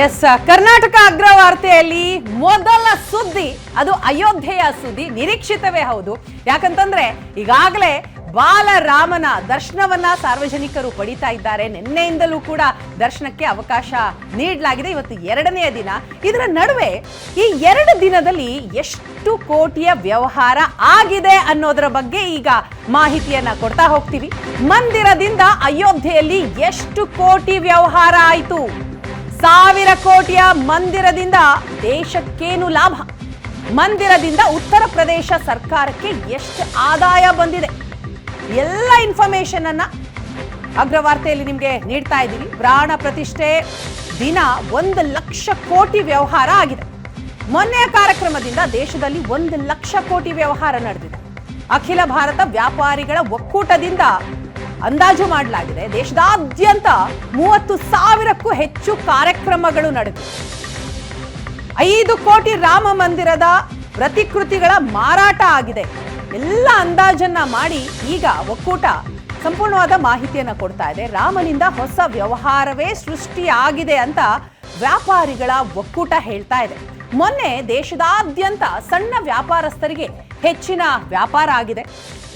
S Karnataka ಅಗ್ರವಾರ್ತೆಯಲ್ಲಿ ಮೊದಲ ಸುದ್ದಿ. ಅದು ಅಯೋಧ್ಯೆಯ ಸುದ್ದಿ. ನಿರೀಕ್ಷಿತವೇ ಹೌದು. ಯಾಕಂತಂದ್ರೆ ಈಗಾಗಲೇ ಬಾಲರಾಮನ ದರ್ಶನವನ್ನ ಸಾರ್ವಜನಿಕರು ಪಡಿತಾ ಇದ್ದಾರೆ. ನಿನ್ನೆಯಿಂದಲೂ ಕೂಡ ದರ್ಶನಕ್ಕೆ ಅವಕಾಶ ನೀಡಲಾಗಿದೆ. ಇವತ್ತು ಎರಡನೆಯ ದಿನ. ಇದರ ನಡುವೆ ಈ ಎರಡು ದಿನದಲ್ಲಿ ಎಷ್ಟು ಕೋಟಿಯ ವ್ಯವಹಾರ ಆಗಿದೆ ಅನ್ನೋದರ ಬಗ್ಗೆ ಈಗ ಮಾಹಿತಿಯನ್ನ ಕೊಡ್ತಾ ಹೋಗ್ತೀವಿ. ಮಂದಿರದಿಂದ ಅಯೋಧ್ಯೆಯಲ್ಲಿ ಎಷ್ಟು ಕೋಟಿ ವ್ಯವಹಾರ ಆಯಿತು? ಸಾವಿರ ಕೋಟಿಯ ಮಂದಿರದಿಂದ ದೇಶಕ್ಕೇನು ಲಾಭ? ಮಂದಿರದಿಂದ ಉತ್ತರ ಪ್ರದೇಶ ಸರ್ಕಾರಕ್ಕೆ ಎಷ್ಟು ಆದಾಯ ಬಂದಿದೆ? ಎಲ್ಲ ಇನ್ಫಾರ್ಮೇಶನ್ ಅನ್ನ ಅಗ್ರವಾರ್ತೆಯಲ್ಲಿ ನಿಮಗೆ ನೀಡ್ತಾ ಇದ್ದೀವಿ. ಪ್ರಾಣ ಪ್ರತಿಷ್ಠೆ ದಿನ ಒಂದು ಲಕ್ಷ ಕೋಟಿ ವ್ಯವಹಾರ ಆಗಿದೆ. ಮೊನ್ನೆಯ ಕಾರ್ಯಕ್ರಮದಿಂದ ದೇಶದಲ್ಲಿ ಒಂದು ಲಕ್ಷ ಕೋಟಿ ವ್ಯವಹಾರ ನಡೆದಿದೆ. ಅಖಿಲ ಭಾರತ ವ್ಯಾಪಾರಿಗಳ ಒಕ್ಕೂಟದಿಂದ ಅಂದಾಜು ಮಾಡಲಾಗಿದೆ. ದೇಶದಾದ್ಯಂತ ಮೂವತ್ತು ಸಾವಿರಕ್ಕೂ ಹೆಚ್ಚು ಕಾರ್ಯಕ್ರಮಗಳು ನಡೆದಿವೆ. ಐದು ಕೋಟಿ ರಾಮ ಮಂದಿರದ ಪ್ರತಿಕೃತಿಗಳ ಮಾರಾಟ ಆಗಿದೆ. ಎಲ್ಲ ಅಂದಾಜನ್ನ ಮಾಡಿ ಈಗ ಒಕ್ಕೂಟ ಸಂಪೂರ್ಣವಾದ ಮಾಹಿತಿಯನ್ನು ಕೊಡ್ತಾ ಇದೆ. ರಾಮನಿಂದ ಹೊಸ ವ್ಯವಹಾರವೇ ಸೃಷ್ಟಿಯಾಗಿದೆ ಅಂತ ವ್ಯಾಪಾರಿಗಳ ಒಕ್ಕೂಟ ಹೇಳ್ತಾ ಇದೆ. ಮೊನ್ನೆ ದೇಶದಾದ್ಯಂತ ಸಣ್ಣ ವ್ಯಾಪಾರಸ್ಥರಿಗೆ ಹೆಚ್ಚಿನ ವ್ಯಾಪಾರ ಆಗಿದೆ.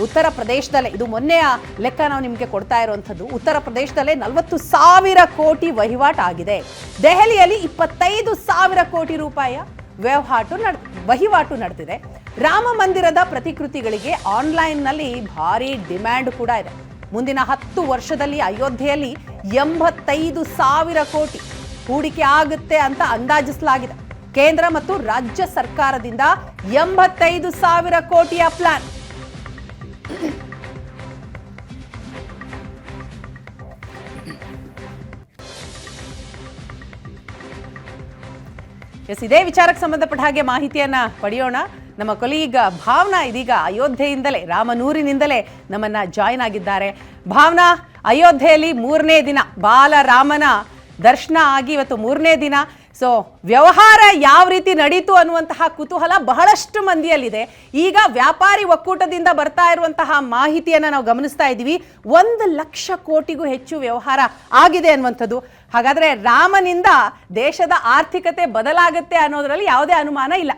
ಉತ್ತರ ಪ್ರದೇಶದಲ್ಲೇ, ಇದು ಮೊನ್ನೆಯ ಲೆಕ್ಕ ನಾವು ನಿಮಗೆ ಕೊಡ್ತಾ ಇರುವಂಥದ್ದು. ಉತ್ತರ ಪ್ರದೇಶದಲ್ಲೇ ನಲವತ್ತು ಸಾವಿರ ಕೋಟಿ ವಹಿವಾಟು ಆಗಿದೆ. ದೆಹಲಿಯಲ್ಲಿ ಇಪ್ಪತ್ತೈದು ಸಾವಿರ ಕೋಟಿ ರೂಪಾಯಿಯ ವ್ಯವಹಾಟು ನಡ್, ವಹಿವಾಟು ನಡೆದಿದೆ. ರಾಮ ಮಂದಿರದ ಪ್ರತಿಕೃತಿಗಳಿಗೆ ಆನ್ಲೈನ್ನಲ್ಲಿ ಭಾರಿ ಡಿಮ್ಯಾಂಡ್ ಕೂಡ ಇದೆ. ಮುಂದಿನ ಹತ್ತು ವರ್ಷದಲ್ಲಿ ಅಯೋಧ್ಯೆಯಲ್ಲಿ ಎಂಬತ್ತೈದು ಸಾವಿರ ಕೋಟಿ ಹೂಡಿಕೆ ಆಗುತ್ತೆ ಅಂತ ಅಂದಾಜಿಸಲಾಗಿದೆ. ಕೇಂದ್ರ ಮತ್ತು ರಾಜ್ಯ ಸರ್ಕಾರದಿಂದ ಎಂಬತ್ತೈದು ಸಾವಿರ ಕೋಟಿಯ ಪ್ಲಾನ್. ಎಸ್, ಇದೇ ವಿಚಾರಕ್ಕೆ ಸಂಬಂಧಪಟ್ಟ ಹಾಗೆ ಮಾಹಿತಿಯನ್ನ ಪಡೆಯೋಣ. ನಮ್ಮ ಕೊಲೀಗ ಭಾವನಾ ಇದೀಗ ಅಯೋಧ್ಯೆಯಿಂದಲೇ, ರಾಮನೂರಿನಿಂದಲೇ ನಮ್ಮನ್ನ ಜಾಯಿನ್ ಆಗಿದ್ದಾರೆ. ಭಾವನಾ, ಅಯೋಧ್ಯೆಯಲ್ಲಿ ಮೂರನೇ ದಿನ, ಬಾಲರಾಮನ ದರ್ಶನ ಆಗಿ ಇವತ್ತು ಮೂರನೇ ದಿನ. ಸೊ ವ್ಯವಹಾರ ಯಾವ ರೀತಿ ನಡೀತು ಅನ್ನುವಂತಹ ಕುತೂಹಲ ಬಹಳಷ್ಟು ಮಂದಿಯಲ್ಲಿದೆ. ಈಗ ವ್ಯಾಪಾರಿ ಒಕ್ಕೂಟದಿಂದ ಬರ್ತಾ ಇರುವಂತಹ ಮಾಹಿತಿಯನ್ನು ನಾವು ಗಮನಿಸ್ತಾ ಇದ್ದೀವಿ. ಒಂದು ಲಕ್ಷ ಕೋಟಿಗೂ ಹೆಚ್ಚು ವ್ಯವಹಾರ ಆಗಿದೆ ಅನ್ನುವಂಥದ್ದು. ಹಾಗಾದರೆ ರಾಮನಿಂದ ದೇಶದ ಆರ್ಥಿಕತೆ ಬದಲಾಗುತ್ತೆ ಅನ್ನೋದರಲ್ಲಿ ಯಾವುದೇ ಅನುಮಾನ ಇಲ್ಲ.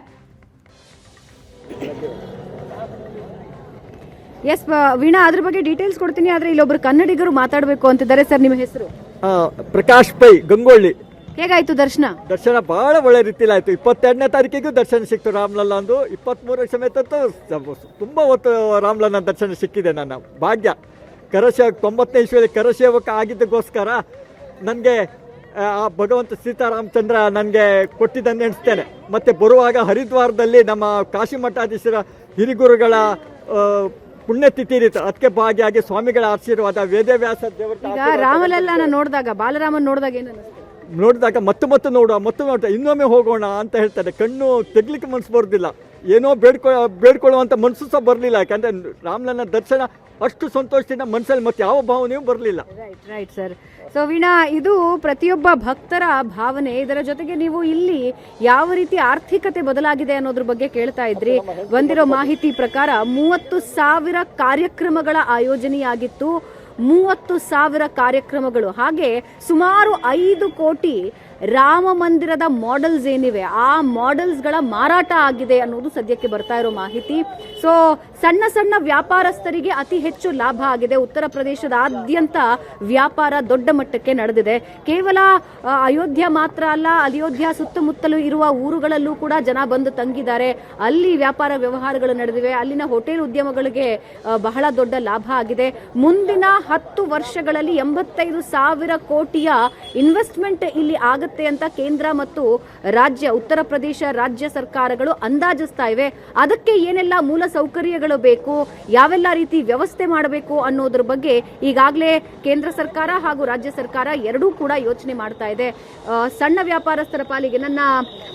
ಎಸ್ ವೀಣಾ ಅದ್ರ ಬಗ್ಗೆ ಡೀಟೇಲ್ಸ್ ಕೊಡ್ತೀನಿ. ಆದ್ರೆ ಇಲ್ಲೊಬ್ರು ಕನ್ನಡಿಗರು ಮಾತಾಡಬೇಕು ಅಂತಿದ್ದಾರೆ ಸರ್ ನಿಮ್ಮ ಹೆಸರು? ಆ, ಪ್ರಕಾಶ್ ಪೈ ಗಂಗೊಳ್ಳಿ. ಹೇಗಾಯ್ತು ದರ್ಶನ? ದರ್ಶನ ಬಹಳ ಒಳ್ಳೆ ರೀತಿಲಿ ಆಯ್ತು ಇಪ್ಪತ್ತೆರಡನೇ ತಾರೀಕಿಗೂ ದರ್ಶನ ಸಿಕ್ತು ರಾಮ್ಲಲ್ಲ ಅಂದು. ಇಪ್ಪತ್ಮೂರರ ಸಮೇತ ತುಂಬ ಹೊತ್ತು ರಾಮ್ಲನ್ನ ದರ್ಶನ ಸಿಕ್ಕಿದೆ ನನ್ನ ಭಾಗ್ಯ. ಕರಸೇವಕ ತೊಂಬತ್ತನೇ ಇಸ್ವಿಯಲ್ಲಿ ಕರಸೇವಕ ಆಗಿದ್ದಕ್ಕೋಸ್ಕರ ನನಗೆ ಆ ಭಗವಂತ ಸೀತಾರಾಮಚಂದ್ರ ನನಗೆ ಕೊಟ್ಟಿದ್ದನ್ನು ಎಣಿಸ್ತೇನೆ. ಮತ್ತು ಬರುವಾಗ ಹರಿದ್ವಾರದಲ್ಲಿ ನಮ್ಮ ಕಾಶಿ ಮಠಾಧೀಶರ ಹಿರಿಗುರುಗಳ ಪುಣ್ಯತಿಥಿ ಇರುತ್ತೆ. ಅದಕ್ಕೆ ಭಾಗಿಯಾಗಿ ಸ್ವಾಮಿಗಳ ಆಶೀರ್ವಾದ ವೇದವ್ಯಾಸ ದೇವರ ರಾಮಲಲ್ಲ ರಾಮಲಲ್ಲನ ನೋಡಿದಾಗ ಬಾಲರಾಮನ್ ನೋಡಿದಾಗ ಏನು? ನೋಡಿದಾಗ ಮತ್ತೆ ಮತ್ತೆ ನೋಡುವ ಮತ್ತೆ ನೋಡುವ ಇನ್ನೊಮ್ಮೆ ಹೋಗೋಣ ಅಂತ ಹೇಳ್ತಾರೆ. ಕಣ್ಣು ತೆಗ್ಲಿಕ್ಕೆ ಮನಸ್ಸು ಬರೋದಿಲ್ಲ. ಏನೋ ಬೇಡ್ಕೊ ಬೇಡ್ಕೊಳ್ಳುವಂಥ ಮನಸ್ಸು ಸಹ ಬರಲಿಲ್ಲ. ಯಾಕಂದರೆ ರಾಮನ ದರ್ಶನ ಅಷ್ಟು ಸಂತೋಷದಿಂದ ಮನಸ್ಸಲ್ಲಿ ಮತ್ತೆ ಯಾವ ಭಾವನೆಯೂ ಬರಲಿಲ್ಲ. Right right sir so Veena ಇದು ಪ್ರತಿಯೊಬ್ಬ ಭಕ್ತರ ಭಾವನೆ. ಇದರ ಜೊತೆಗೆ ನೀವು ಇಲ್ಲಿ ಯಾವ ರೀತಿ ಆರ್ಥಿಕತೆ ಬದಲಾಗಿದೆ ಅನ್ನೋದ್ರ ಬಗ್ಗೆ ಕೇಳ್ತಾ ಇದ್ರಿ. ಬಂದಿರೋ ಮಾಹಿತಿ ಪ್ರಕಾರ ಮೂವತ್ತು ಸಾವಿರ ಕಾರ್ಯಕ್ರಮಗಳ ಆಯೋಜನೆಯಾಗಿತ್ತು. ಮೂವತ್ತು ಸಾವಿರ ಕಾರ್ಯಕ್ರಮಗಳು. ಹಾಗೆ ಸುಮಾರು ಐದು ಕೋಟಿ ರಾಮ ಮಂದಿರದ ಮಾಡೆಲ್ಸ್ ಏನಿವೆ, ಆ ಮಾಡೆಲ್ಸ್ಗಳ ಮಾರಾಟ ಆಗಿದೆ ಅನ್ನೋದು ಸದ್ಯಕ್ಕೆ ಬರ್ತಾ ಇರೋ ಮಾಹಿತಿ. ಸೊ ಸಣ್ಣ ಸಣ್ಣ ವ್ಯಾಪಾರಸ್ಥರಿಗೆ ಅತಿ ಹೆಚ್ಚು ಲಾಭ ಆಗಿದೆ. ಉತ್ತರ ಪ್ರದೇಶದಾದ್ಯಂತ ವ್ಯಾಪಾರ ದೊಡ್ಡ ಮಟ್ಟಕ್ಕೆ ನಡೆದಿದೆ. ಕೇವಲ ಅಯೋಧ್ಯೆ ಮಾತ್ರ ಅಲ್ಲ, ಅಯೋಧ್ಯ ಸುತ್ತಮುತ್ತಲು ಇರುವ ಊರುಗಳಲ್ಲೂ ಕೂಡ ಜನ ಬಂದು ತಂಗಿದ್ದಾರೆ. ಅಲ್ಲಿ ವ್ಯಾಪಾರ ವ್ಯವಹಾರಗಳು ನಡೆದಿವೆ. ಅಲ್ಲಿನ ಹೋಟೆಲ್ ಉದ್ಯಮಗಳಿಗೆ ಬಹಳ ದೊಡ್ಡ ಲಾಭ ಆಗಿದೆ. ಮುಂದಿನ ಹತ್ತು ವರ್ಷಗಳಲ್ಲಿ ಎಂಬತ್ತೈದು ಸಾವಿರ ಕೋಟಿಯ ಇನ್ವೆಸ್ಟ್ಮೆಂಟ್ ಇಲ್ಲಿ ಆಗುತ್ತೆ ಅಂತ ಕೇಂದ್ರ ಮತ್ತು ರಾಜ್ಯ, ಉತ್ತರ ಪ್ರದೇಶ ರಾಜ್ಯ ಸರ್ಕಾರಗಳು ಅಂದಾಜಿಸ್ತಾ ಇವೆ ಅದಕ್ಕೆ ಏನೆಲ್ಲ ಮೂಲ ಸೌಕರ್ಯಗಳು ಬೇಕು, ಯಾವೆಲ್ಲ ರೀತಿ ವ್ಯವಸ್ಥೆ ಮಾಡಬೇಕು ಅನ್ನೋದ್ರ ಬಗ್ಗೆ ಈಗಾಗಲೇ ಕೇಂದ್ರ ಸರ್ಕಾರ ಹಾಗೂ ರಾಜ್ಯ ಸರ್ಕಾರ ಎರಡೂ ಕೂಡ ಯೋಚನೆ ಮಾಡ್ತಾ ಇದೆ. ಸಣ್ಣ ವ್ಯಾಪಾರಸ್ಥರ ಪಾಲಿಗೆ ನನ್ನ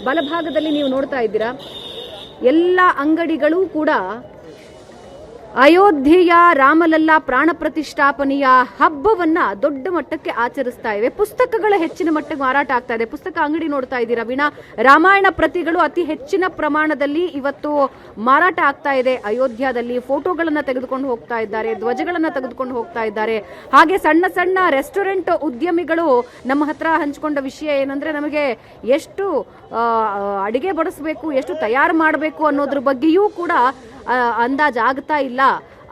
ಬಲಭಾಗದಲ್ಲಿ ನೀವು ನೋಡ್ತಾ ಇದ್ದೀರಾ. ಎಲ್ಲ ಅಂಗಡಿಗಳು ಕೂಡ ಅಯೋಧ್ಯೆಯ ರಾಮಲಲ್ಲಾ ಪ್ರಾಣ ಪ್ರತಿಷ್ಠಾಪನೆಯ ಹಬ್ಬವನ್ನ ದೊಡ್ಡ ಮಟ್ಟಕ್ಕೆ ಆಚರಿಸ್ತಾ ಇವೆ. ಪುಸ್ತಕಗಳ ಹೆಚ್ಚಿನ ಮಟ್ಟಕ್ಕೆ ಮಾರಾಟ ಆಗ್ತಾ ಇದೆ. ಪುಸ್ತಕ ಅಂಗಡಿ ನೋಡ್ತಾ ಇದ್ದೀರಾ ವೀಣಾ? ರಾಮಾಯಣ ಪ್ರತಿಗಳು ಅತಿ ಹೆಚ್ಚಿನ ಪ್ರಮಾಣದಲ್ಲಿ ಇವತ್ತು ಮಾರಾಟ ಆಗ್ತಾ ಇದೆ. ಅಯೋಧ್ಯದಲ್ಲಿ ಫೋಟೋಗಳನ್ನ ತೆಗೆದುಕೊಂಡು ಹೋಗ್ತಾ ಇದ್ದಾರೆ, ಧ್ವಜಗಳನ್ನ ತೆಗೆದುಕೊಂಡು ಹೋಗ್ತಾ ಇದ್ದಾರೆ. ಹಾಗೆ ಸಣ್ಣ ಸಣ್ಣ ರೆಸ್ಟೋರೆಂಟ್ ಉದ್ಯಮಿಗಳು ನಮ್ಮ ಹತ್ರ ಹಂಚಿಕೊಂಡ ವಿಷಯ ಏನಂದ್ರೆ ನಮಗೆ ಎಷ್ಟು ಅಡಿಗೆ ಬಡಿಸಬೇಕು, ಎಷ್ಟು ತಯಾರು ಮಾಡಬೇಕು ಅನ್ನೋದ್ರ ಬಗ್ಗೆಯೂ ಕೂಡ ಅಂದಾಜ್ ಆಗ್ತಾ ಇಲ್ಲ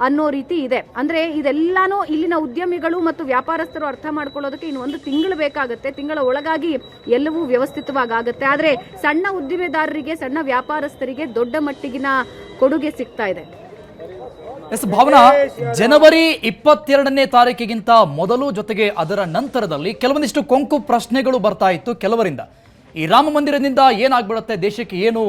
ಅನ್ನೋ ರೀತಿ ಇದೆ. ಅಂದ್ರೆ ಇದೆಲ್ಲಾನು ಇಲ್ಲಿನ ಉದ್ಯಮಿಗಳು ಮತ್ತು ವ್ಯಾಪಾರಸ್ಥರು ಅರ್ಥ ಮಾಡ್ಕೊಳ್ಳೋದಕ್ಕೆ ಇನ್ನು ಒಂದು ತಿಂಗಳು ಬೇಕಾಗುತ್ತೆ. ತಿಂಗಳ ಒಳಗಾಗಿ ಎಲ್ಲವೂ ವ್ಯವಸ್ಥಿತವಾಗಿ ಆಗುತ್ತೆ ಆದ್ರೆ ಸಣ್ಣ ಉದ್ದಿಮೆದಾರರಿಗೆ, ಸಣ್ಣ ವ್ಯಾಪಾರಸ್ಥರಿಗೆ ದೊಡ್ಡ ಮಟ್ಟಿಗಿನ ಕೊಡುಗೆ ಸಿಗ್ತಾ ಇದೆ. ಎಸ್, ಭಾವನಾ, ಜನವರಿ ಇಪ್ಪತ್ತೆರಡನೇ ತಾರೀಕಿಗಿಂತ ಮೊದಲು ಜೊತೆಗೆ ಅದರ ನಂತರದಲ್ಲಿ ಕೆಲವೊಂದಿಷ್ಟು ಕೊಂಕು ಪ್ರಶ್ನೆಗಳು ಬರ್ತಾ ಇತ್ತು ಕೆಲವರಿಂದ. ಈ ರಾಮ ಮಂದಿರದಿಂದ ಏನಾಗ್ಬಿಡುತ್ತೆ? ದೇಶಕ್ಕೆ ಏನು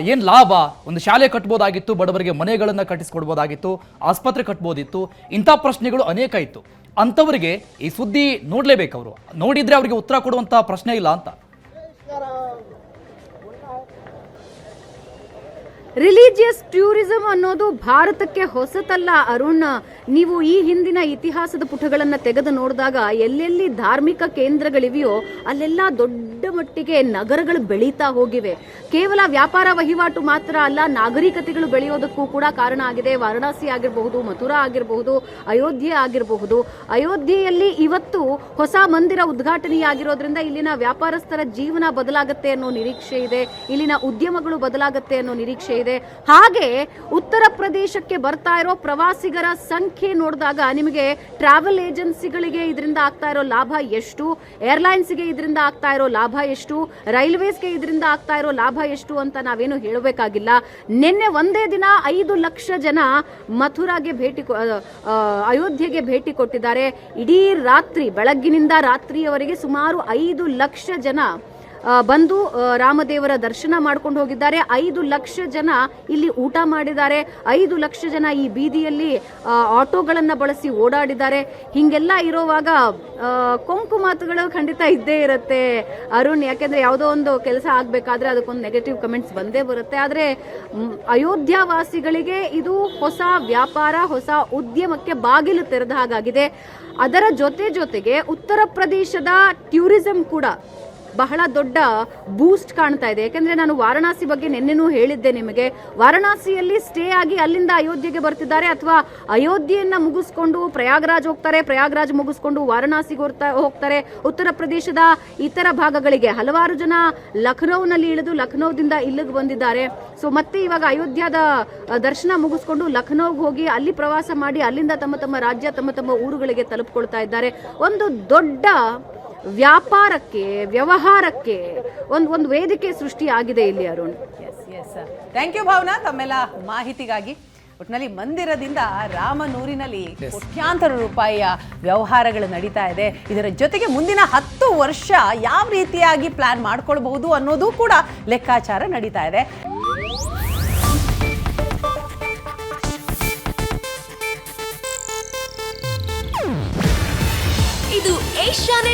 ಏನ್ ಲಾಭ? ಒಂದು ಶಾಲೆ ಕಟ್ಬೋದಾಗಿತ್ತು, ಬಡವರಿಗೆ ಮನೆಗಳನ್ನು ಕಟ್ಟಿಸ್ಕೊಡ್ಬೋದಾಗಿತ್ತು, ಆಸ್ಪತ್ರೆ ಕಟ್ಬೋದಿತ್ತು, ಇಂಥ ಪ್ರಶ್ನೆಗಳು ಅನೇಕ ಇತ್ತು. ಅಂಥವರಿಗೆ ಈ ಸುದ್ದಿ ನೋಡಲೇಬೇಕು ಅವರು ನೋಡಿದ್ರೆ ಅವರಿಗೆ ಉತ್ತರ ಕೊಡುವಂಥ ಪ್ರಶ್ನೆ ಇಲ್ಲ ಅಂತ. ರಿಲಿಜಿಯಸ್ ಟೂರಿಸಂ ಅನ್ನೋದು ಭಾರತಕ್ಕೆ ಹೊಸತಲ್ಲ, ಅರುಣ್. ನೀವು ಈ ಹಿಂದಿನ ಇತಿಹಾಸದ ಪುಟಗಳನ್ನ ತೆಗೆದು ನೋಡಿದಾಗ ಎಲ್ಲೆಲ್ಲಿ ಧಾರ್ಮಿಕ ಕೇಂದ್ರಗಳಿವೆಯೋ ಅಲ್ಲೆಲ್ಲ ದೊಡ್ಡ ಮಟ್ಟಿಗೆ ನಗರಗಳು ಬೆಳೀತಾ ಹೋಗಿವೆ. ಕೇವಲ ವ್ಯಾಪಾರ ವಹಿವಾಟು ಮಾತ್ರ ಅಲ್ಲ, ನಾಗರಿಕತೆಗಳು ಬೆಳೆಯೋದಕ್ಕೂ ಕೂಡ ಕಾರಣ ಆಗಿದೆ. ವಾರಣಾಸಿ ಆಗಿರಬಹುದು, ಮಥುರಾ ಆಗಿರಬಹುದು, ಅಯೋಧ್ಯೆ ಆಗಿರಬಹುದು. ಅಯೋಧ್ಯೆಯಲ್ಲಿ ಇವತ್ತು ಹೊಸ ಮಂದಿರ ಉದ್ಘಾಟನೆಯಾಗಿರೋದ್ರಿಂದ ಇಲ್ಲಿನ ವ್ಯಾಪಾರಸ್ಥರ ಜೀವನ ಬದಲಾಗುತ್ತೆ ಅನ್ನೋ ನಿರೀಕ್ಷೆ ಇದೆ. ಇಲ್ಲಿನ ಉದ್ಯಮಗಳು ಬದಲಾಗುತ್ತೆ ಅನ್ನೋ ನಿರೀಕ್ಷೆ ಇದೆ. ಹಾಗೆ ಉತ್ತರ ಪ್ರದೇಶಕ್ಕೆ ಬರ್ತಾ ಇರೋ ಪ್ರವಾಸಿಗರ ಸಂಖ್ಯೆ ನೋಡಿದಾಗ ನಿಮಗೆ ಟ್ರಾವೆಲ್ ಏಜೆನ್ಸಿಗಳಿಗೆ ಇದರಿಂದ ಆಗ್ತಾ ಇರೋ ಲಾಭ ಎಷ್ಟು? ಏರ್ಲೈನ್ಸ್ಗೆ ಇದರಿಂದ ಆಗ್ತಾ ಇರೋ ಲಾಭ ಎಷ್ಟು? ರೈಲ್ವೇಸ್ಗೆ ಇದರಿಂದ ಆಗ್ತಾ ಇರೋ ಲಾಭ ಎಷ್ಟು ಅಂತ ನಾವೇನು ಹೇಳಬೇಕಾಗಿಲ್ಲ. ನಿನ್ನೆ ಒಂದೇ ದಿನ ಐದು ಲಕ್ಷ ಜನ ಮಥುರಾಗೆ ಭೇಟಿ ಅಯೋಧ್ಯೆಗೆ ಭೇಟಿ ಕೊಟ್ಟಿದ್ದಾರೆ. ಇಡೀ ರಾತ್ರಿ, ಬೆಳಗ್ಗಿನಿಂದ ರಾತ್ರಿಯವರೆಗೆ ಸುಮಾರು ಐದು ಲಕ್ಷ ಜನ ಬಂದು ರಾಮದೇವರ ದರ್ಶನ ಮಾಡ್ಕೊಂಡು ಹೋಗಿದ್ದಾರೆ. ಐದು ಲಕ್ಷ ಜನ ಇಲ್ಲಿ ಊಟ ಮಾಡಿದ್ದಾರೆ. ಐದು ಲಕ್ಷ ಜನ ಈ ಬೀದಿಯಲ್ಲಿ ಆಟೋಗಳನ್ನು ಬಳಸಿ ಓಡಾಡಿದ್ದಾರೆ. ಹಿಂಗೆಲ್ಲ ಇರೋವಾಗ ಕೊಂಕು ಮಾತುಗಳು ಖಂಡಿತ ಇದ್ದೇ ಇರುತ್ತೆ. ಅರುಣ್, ಯಾಕೆಂದ್ರೆ ಯಾವುದೋ ಒಂದು ಕೆಲಸ ಆಗ್ಬೇಕಾದ್ರೆ ಅದಕ್ಕೊಂದು ನೆಗೆಟಿವ್ ಕಮೆಂಟ್ಸ್ ಬಂದೇ ಬರುತ್ತೆ. ಆದ್ರೆ ಅಯೋಧ್ಯಾವಾಸಿಗಳಿಗೆ ಅಯೋಧ್ಯ ವಾಸಿಗಳಿಗೆ ಇದು ಹೊಸ ವ್ಯಾಪಾರ, ಹೊಸ ಉದ್ಯಮಕ್ಕೆ ಬಾಗಿಲು ತೆರೆದ ಹಾಗಾಗಿದೆ. ಅದರ ಜೊತೆ ಜೊತೆಗೆ ಉತ್ತರ ಪ್ರದೇಶದ ಟ್ಯೂರಿಸಂ ಕೂಡ ಬಹಳ ದೊಡ್ಡ ಬೂಸ್ಟ್ ಕಾಣ್ತಾ ಇದೆ. ಯಾಕಂದ್ರೆ ನಾನು ವಾರಣಾಸಿ ಬಗ್ಗೆ ನಿನ್ನೆನೂ ಹೇಳಿದ್ದೆ ನಿಮಗೆ. ವಾರಣಾಸಿಯಲ್ಲಿ ಸ್ಟೇ ಆಗಿ ಅಲ್ಲಿಂದ ಅಯೋಧ್ಯೆಗೆ ಬರ್ತಿದ್ದಾರೆ ಅಥವಾ ಅಯೋಧ್ಯೆಯನ್ನ ಮುಗಿಸ್ಕೊಂಡು ಪ್ರಯಾಗ್ರಾಜ್ ಹೋಗ್ತಾರೆ, ಪ್ರಯಾಗ್ರಾಜ್ ಮುಗಿಸ್ಕೊಂಡು ವಾರಣಾಸಿಗೆ ಹೋಗ್ತಾರೆ ಉತ್ತರ ಪ್ರದೇಶದ ಇತರ ಭಾಗಗಳಿಗೆ. ಹಲವಾರು ಜನ ಲಖನೌನಲ್ಲಿ ಇಳಿದು ಲಖನೌದಿಂದ ಇಲ್ಲಿಗೆ ಬಂದಿದ್ದಾರೆ. ಸೊ ಮತ್ತೆ ಇವಾಗ ಅಯೋಧ್ಯದ ದರ್ಶನ ಮುಗಿಸ್ಕೊಂಡು ಲಖನೌಗೆ ಹೋಗಿ ಅಲ್ಲಿ ಪ್ರವಾಸ ಮಾಡಿ ಅಲ್ಲಿಂದ ತಮ್ಮ ತಮ್ಮ ರಾಜ್ಯ, ತಮ್ಮ ತಮ್ಮ ಊರುಗಳಿಗೆ ತಲುಪಿಕೊಳ್ತಾ ಇದ್ದಾರೆ. ಒಂದು ದೊಡ್ಡ ವ್ಯಾಪಾರಕ್ಕೆ ವ್ಯವಹಾರಕ್ಕೆ ಒಂದು ಒಂದು ವೇದಿಕೆ ಸೃಷ್ಟಿ ಆಗಿದೆ ಇಲ್ಲಿ Arun. Yes yes thank you Bhavana. ತಮ್ಮೆಲ್ಲ ಮಾಹಿತಿಗಾಗಿ ಒಟ್ಟಿನಲ್ಲಿ ಮಂದಿರದಿಂದ ರಾಮನೂರಿನಲ್ಲಿ ಕೋಟ್ಯಾಂತರ ರೂಪಾಯಿಯ ವ್ಯವಹಾರಗಳು ನಡೀತಾ ಇದೆ. ಇದರ ಜೊತೆಗೆ ಮುಂದಿನ ಹತ್ತು ವರ್ಷ ಯಾವ ರೀತಿಯಾಗಿ ಪ್ಲಾನ್ ಮಾಡ್ಕೊಳ್ಬಹುದು ಅನ್ನೋದು ಕೂಡ ಲೆಕ್ಕಾಚಾರ ನಡೀತಾ ಇದೆ. ಇದು ಏಷ್ಯಾನೆಟ್